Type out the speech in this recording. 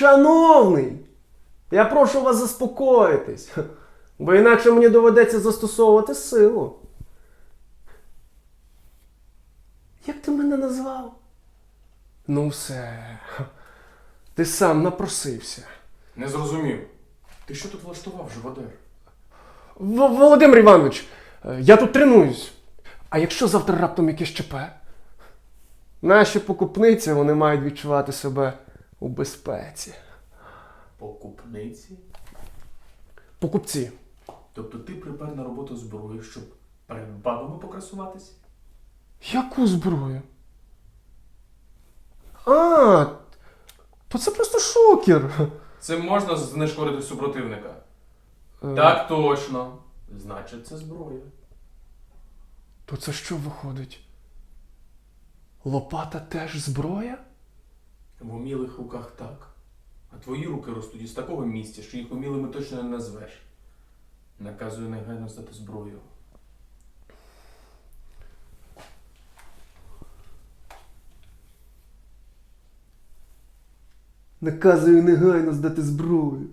Шановний, я прошу вас заспокоїтись, бо інакше мені доведеться застосовувати силу. Як ти мене назвав? Ну, все. Ти сам напросився. Не зрозумів. Ти що тут влаштував, живодер? В- Володимир Іванович, я тут тренуюсь. А якщо завтра раптом якесь ЧП? Наші покупниці вони мають відчувати себе у безпеці. Покупниці? Покупці. Тобто ти припер на роботу зброю, щоб перед бабами покрасуватись? Яку зброю? А, то це просто шокер. Це можна знешкодити супротивника. Е, Так точно. Значить, це зброя. То це що виходить? Лопата теж зброя? В умілих руках так. А твої руки ростуть із такого місця, що їх умілими точно не назвеш. Наказую негайно здати зброю. Наказую негайно здати зброю.